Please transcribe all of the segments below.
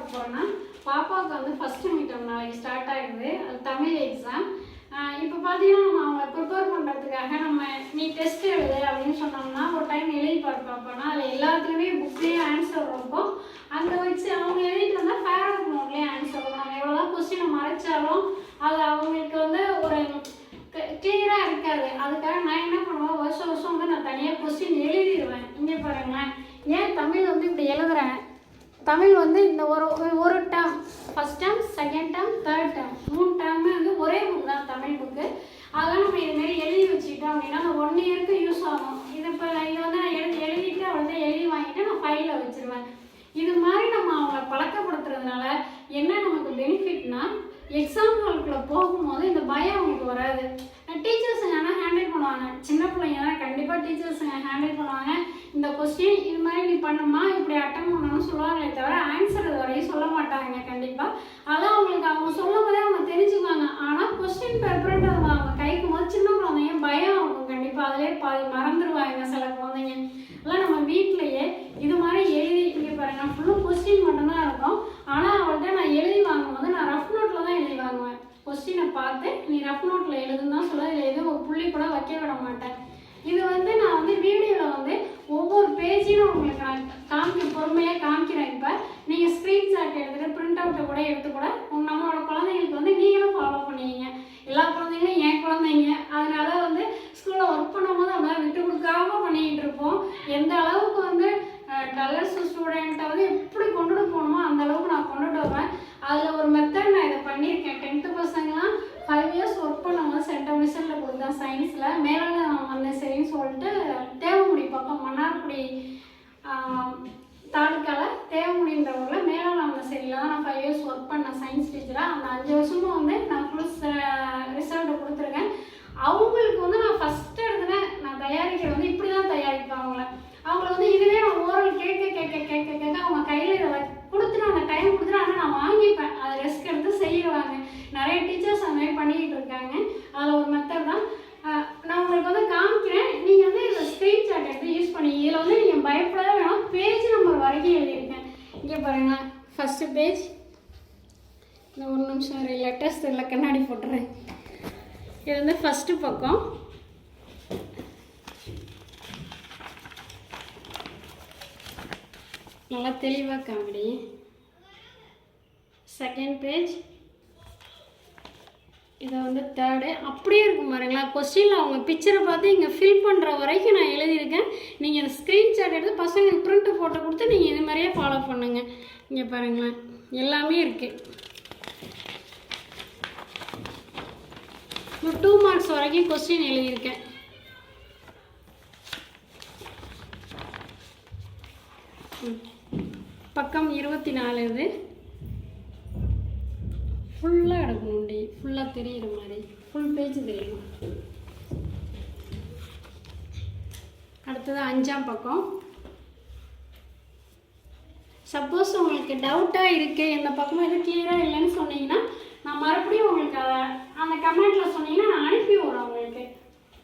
பார்க்க போகிறோன்னா பாப்பாவுக்கு வந்து ஃபஸ்ட்டு மீட்டம் நாளைக்கு ஸ்டார்ட் ஆகிடுது அது தமிழ் எக்ஸாம் இப்போ பார்த்தீங்கன்னா நம்ம அவங்க ப்ரிப்பேர் பண்ணுறதுக்காக நம்ம நீ டெஸ்ட் எழுது அப்படின்னு சொன்னோம்னா ஒரு டைம் எழுதி பார்ப்பாப்பானா அதில் எல்லாத்துக்குமே புக்லேயே ஆன்சர் இருக்கும் அந்த வச்சு அவங்க எழுதிட்டு வந்தால் ஃபேராக இருக்கணும்லேயே ஆன்சர் வரும். நம்ம எவ்வளோதான் கொஸ்டினை மறைச்சாலும் அது அவங்களுக்கு வந்து ஒரு கிளியராக இருக்காது. அதுக்காக நான் என்ன பண்ணுவேன்? வருஷம் வருஷம் வந்து நான் தனியாக கொஸ்டின் எழுதிடுவேன் இங்கே பாருங்களேன். ஏன் தமிழ் வந்து இப்படி எழுதுறேன்? தமிழ் வந்து இந்த ஒரு ஒரு term first term second term third term மூணு டேர்மே வந்து ஒரே புக் தான் தமிழ் புக்கு அதெல்லாம் நம்ம இதுமாரி எழுதி வச்சுக்கிட்டோம் அப்படின்னா அந்த ஒன் இயருக்கு யூஸ் ஆகும். இது இப்போ இது வந்து நான் எழுதி எழுதிட்டு வந்து எழுதி வாங்கிட்டு நான் ஃபைலில் வச்சுருவேன். இது மாதிரி நம்ம அவங்கள பழக்கப்படுத்துறதுனால என்ன நமக்கு பெனிஃபிட்னா எக்ஸாம் போகும்போது இந்த பயம் அவங்களுக்கு வராது. டீச்சர்ஸுங்க ஆனால் ஹேண்டில் பண்ணுவாங்க. சின்ன பிள்ளைங்க தான் கண்டிப்பாக டீச்சர்ஸுங்க ஹேண்டில் பண்ணுவாங்க. இந்த கொஸ்டின் இது மாதிரி நீ பண்ணுமா இப்படி அட்டன் பண்ணணும்னு சொல்லுவாங்களே தவிர ஆன்சர் இது வரையும் சொல்ல மாட்டாங்க கண்டிப்பாக அதான் அவங்களுக்கு அவங்க சொல்லும் போதே அவங்க தெரிஞ்சுக்குவாங்க. ஆனால் கொஸ்டின் பேப்பர்ன்றது அவங்க கைக்கு போது சின்ன குழந்தைங்க பயம் அவங்க கண்டிப்பாக அதிலே பாதி மறந்துடுவாங்க சில குழந்தைங்க. அதெல்லாம் நம்ம வீட்டிலையே இது மாதிரி எழுதி இங்கே பாருங்க ஃபுல்லும் கொஸ்டின் மட்டும்தான் இருக்கும். ஆனால் அவள்கிட்ட நான் எழுதி வாங்கும்போது நான் ரஃப் நோட்டில் தான் எழுதி வாங்குவேன். கொஸ்டினை பார்த்து நீ ரஃப் நோட்டில் எழுதுன்னு தான் சொல்ல இதில் எதுவும் புள்ளி கூட வைக்க விட மாட்டேன் இது வந்து நான் வந்து வீடியோவில் வந்து ஒவ்வொரு பேஜையும் உங்களுக்கு நான் காமிக்க பொறுமையாக காமிக்கிறேன் இப்போ நீங்கள் ஸ்க்ரீன்ஷாட் எடுத்துகிட்டு பிரிண்ட் அவுட்டை கூட எடுத்து கூட உங்க நம்மளோட குழந்தைங்களுக்கு வந்து நீங்களும் ஃபாலோ பண்ணுவீங்க எல்லா குழந்தைங்களும் என் குழந்தைங்க அதனால வந்து ஸ்கூலில் ஒர்க் பண்ணும்போது நம்மளால் விட்டு கொடுக்காம பண்ணிக்கிட்டு இருப்போம் எந்த அளவுக்கு வந்து கலர்ஸ் ஸ்டூடெண்ட்டை வந்து எப்படி கொண்டுட்டு போகணுமோ அந்த அளவுக்கு நான் கொண்டுட்டு வருவேன். அதில் ஒரு மெத்தட் நான் இதை பண்ணியிருக்கேன். டென்த்து பசங்களாம் ஃபைவ் இயர்ஸ் ஒர்க் பண்ணவங்க சென்ட்ரல் மிஷனில் கொடுத்தேன் சயின்ஸில் மேலே வந்தேன் சரின்னு சொல்லிட்டு தேவமுடி பக்கம் மன்னார்குடி தாலுக்காவில் தேவமுடின்ற ஊரில் மேலாள வந்த சரியில் தான் நான் ஃபைவ் இயர்ஸ் ஒர்க் பண்ணேன் சயின்ஸ் டீச்சராக அந்த அஞ்சு வருஷமும் வந்து நான் ஃபுல் ரிசல்ட்டை கொடுத்துருக்கேன். அவங்களுக்கு வந்து நான் ஃபஸ்ட்டு எடுத்துனேன் நான் தயாரிக்கிறது வந்து இப்படி தான் தயாரிப்பேன் அவங்கள அவங்கள வந்து இதுவே நான் ஓரல் கேட்க கேட்க கேட்க கேட்க அவங்க கையில் இதை வ- கொடுத்துட்டு அந்த டைம் கொடுத்துட்டு ஆனால் நான் வாங்கிப்பேன் அதை ரெஸ்க் எடுத்து செய்வாங்க நிறைய டீச்சர்ஸ் அந்த மாதிரி பண்ணிக்கிட்டு இருக்காங்க அதில் ஒரு மெத்தட் தான் அஹ் நான் உங்களுக்கு வந்து காமிக்கிறேன் நீங்கள் வந்து இதில் ஸ்க்ரீன்ஷாட் எடுத்து யூஸ் பண்ணி இதில் வந்து நீங்கள் பயப்படவே வேணாம் பேஜ் நம்பர் வரைக்கும் எழுதியிருக்கேன் இங்கே பாருங்களேன் ஃபஸ்ட்டு பேஜ். இந்த ஒரு நிமிஷம் லெட்டர்ஸ் இல்லை கண்ணாடி போட்டுறேன். இது வந்து ஃபஸ்ட்டு பக்கம். நல்லா தெளிவாக காமெடி. செகண்ட் பேஜ் இதை வந்து தேர்டு அப்படியே இருக்கும் பாருங்களேன். கொஸ்டினில் அவங்க பிக்சரை பார்த்து இங்கே ஃபில் பண்ணுற வரைக்கும் நான் எழுதியிருக்கேன். நீங்கள் இந்த ஸ்க்ரீன்ஷாட் எடுத்து பசங்களுக்கு பிரிண்ட்டு ஃபோட்டோ கொடுத்து நீங்கள் இது மாதிரியே ஃபாலோ பண்ணுங்கள் இங்கே பாருங்களேன். எல்லாமே இருக்குது ஒரு டூ மார்க்ஸ் வரைக்கும் கொஸ்டின் எழுதியிருக்கேன். ம். பக்கம் இருபத்தி நாலு இது ஃபுல்லாக எடுக்கணும்டி ஃபுல்லாக தெரியுற மாதிரி. ஃபுல் பேஜ் தெரியணும் அடுத்தது அஞ்சாம் பக்கம். சப்போஸ் உங்களுக்கு டவுட்டாக இருக்குது இந்த பக்கமும் எதுவும் கிளியராக இல்லைன்னு சொன்னீங்கன்னா நான் மறுபடியும் உங்களுக்கு அதை அந்த கமெண்ட்டில் சொன்னீங்கன்னா நான் அனுப்பி விடுறேன் உங்களுக்கு.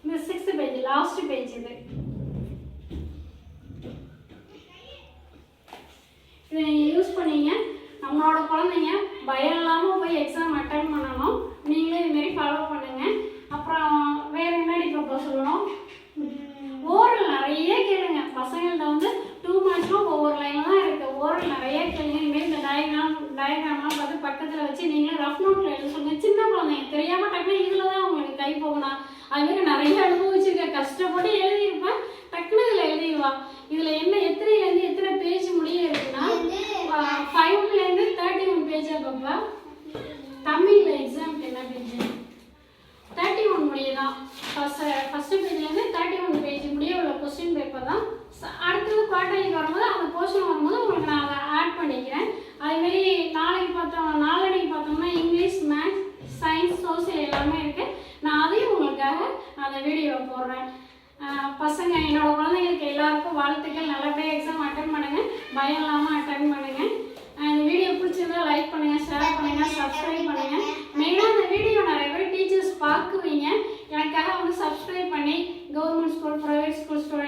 இந்த சிக்ஸ்த்து பேஜ் லாஸ்ட் பேஜ் இது இதை நீங்கள் யூஸ் பண்ணீங்க நம்மளோட குழந்தைங்க பயம் இல்லாமல் போய் எக்ஸாம் அட்டன் பண்ணணும் நீங்களும் இதுமாரி ஃபாலோ பண்ணுங்க அப்புறம் வேற என்னடி பாப்பா சொல்லணும் ஓரல் நிறைய கேளுங்க பசங்கள்ட்ட வந்து டூ மார்க்ஸ்லாம் ஒவ்வொரு லைனில் தான் இருக்குது ஓரல் நிறைய கேளுங்க இனிமேல் இந்த டயக்ராம் டயக்ராம்லாம் பார்த்து பக்கத்தில் வச்சு நீங்களும் ரஃப் நோட்டில் எழுத சொன்னீங்க சின்ன குழந்தைங்க தெரியாமல் டக்குனு இதில் தான் உங்களுக்கு கை போகணும் அதுமாரி நிறைய அனுபவிச்சிருக்கேன். கஷ்டப்பட்டு எழுதியிருப்பேன். டக்குனு இதில் எழுதிடுவா. இதில் என்ன எத்தனைலேருந்து எத்தனை பேஜ் முடிய இருக்குன்னா ஃபைவ்லேருந்து தேர்ட்டி ஒன் பேஜாக பாப்பா. தமிழில் எக்ஸாம்க்கு என்ன பேஜ் தேர்ட்டி ஒன் முடியதான். ஃபஸ்ட் ஃபஸ்ட்டு பேஜ்லேருந்து தேர்ட்டி ஒன் பேஜ் முடிய உள்ள கொஸ்டின் பேப்பர் தான். அடுத்தது குவார்டர்லிக்கு வரும்போது அந்த போர்ஷன் வரும்போது உங்களுக்கு நான் அதை ஆட் பண்ணிக்கிறேன். அதுமாரி நாளைக்கு பார்த்தோம் பார்த்தோம்னா இங்கிலீஷ் மேக்ஸ் சயின்ஸ் சோசியல் எல்லாமே இருக்குது நான் அதையும் உங்களுக்காக அந்த வீடியோவை போடுறேன். பசங்க என்னோட குழந்தைங்களுக்கு எல்லாருக்கும் வாழ்த்துக்கள். நல்லபடியாக எக்ஸாம் அட்டன் பண்ணுங்க. பயம் இல்லாமல் அட்டன் பண்ணுங்க. இந்த வீடியோ பிடிச்சிருந்தா லைக் பண்ணுங்க ஷேர் பண்ணுங்க சப்ஸ்கிரைப் பண்ணுங்க. மெயினாக இந்த வீடியோ நிறைய பேர் டீச்சர்ஸ் பார்க்குவீங்க. எனக்காக வந்து சப்ஸ்கிரைப் பண்ணி government school private school student